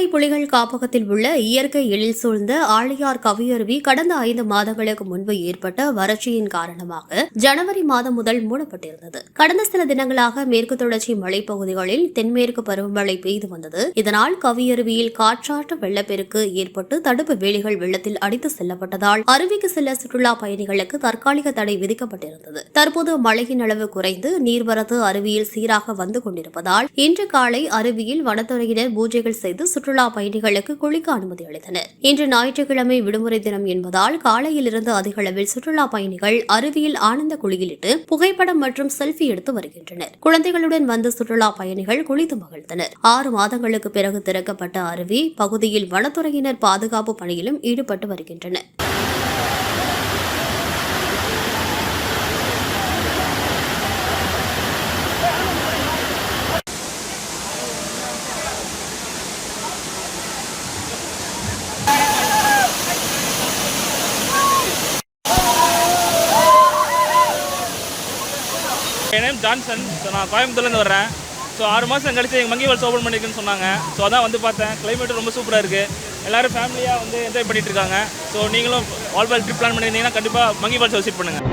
சிறுமலை புலிகள் காப்பகத்தில் உள்ள இயற்கை எழில் சூழ்ந்த ஆழியார் கவியருவி கடந்த ஐந்து மாதங்களுக்கு முன்பு ஏற்பட்ட வறட்சியின் காரணமாக ஜனவரி மாதம் முதல் மூடப்பட்டிருந்தது. கடந்த சில தினங்களாக மேற்கு தொடர்ச்சி மலைப்பகுதிகளில் தென்மேற்கு பருவமழை பெய்து வந்தது. இதனால் கவியருவியில் காற்றாற்று வெள்ளப்பெருக்கு ஏற்பட்டு தடுப்பு வேலிகள் வெள்ளத்தில் அடித்து செல்லப்பட்டதால் அருவிக்கு செல்ல சுற்றுலா பயணிகளுக்கு தற்காலிக தடை விதிக்கப்பட்டிருந்தது. தற்போது மழையின் அளவு குறைந்து நீர்வரத்து அருவியில் சீராக வந்து கொண்டிருப்பதால் இன்று காலை அருவியில் வனத்துறையினர் பூஜைகள் செய்து சுற்றுலா பயணிகளுக்கு குளிக்க அனுமதி அளித்தனர். இன்று ஞாயிற்றுக்கிழமை விடுமுறை தினம் என்பதால் காலையிலிருந்து அதிக அளவில் சுற்றுலா பயணிகள் அருவியில் ஆனந்த குளியலிட்டு புகைப்படம் மற்றும் செல்ஃபி எடுத்து வருகின்றனர். குழந்தைகளுடன் வந்த சுற்றுலா பயணிகள் குளித்து மகிழ்ந்தனர். ஆறு மாதங்களுக்கு பிறகு திறக்கப்பட்ட அருவி பகுதியில் வனத்துறையினர் பாதுகாப்பு பணியிலும் ஈடுபட்டு வருகின்றனர். என் நேம் ஜான்சன். ஸோ நான் கோயம்புத்தூர்லேருந்து வர்றேன். ஸோ ஆறு மாதம் கழிச்சு எங்கள் மங்கி வால்ஸ் ஓப்பன் பண்ணியிருக்குன்னு சொன்னாங்க. ஸோ அதான் வந்து பார்த்தேன். கிளைமேட் ரொம்ப சூப்பராக இருக்குது எல்லோரும் ஃபேமிலியாக வந்து என்ஜாய் பண்ணிட்டு இருக்காங்க. ஸோ நீங்களும் வால்பால் ட்ரிப் பிளான் பண்ணியிருந்தீங்கன்னா கண்டிப்பாக மங்கி வால்ஸ் விசிட் பண்ணுங்கள்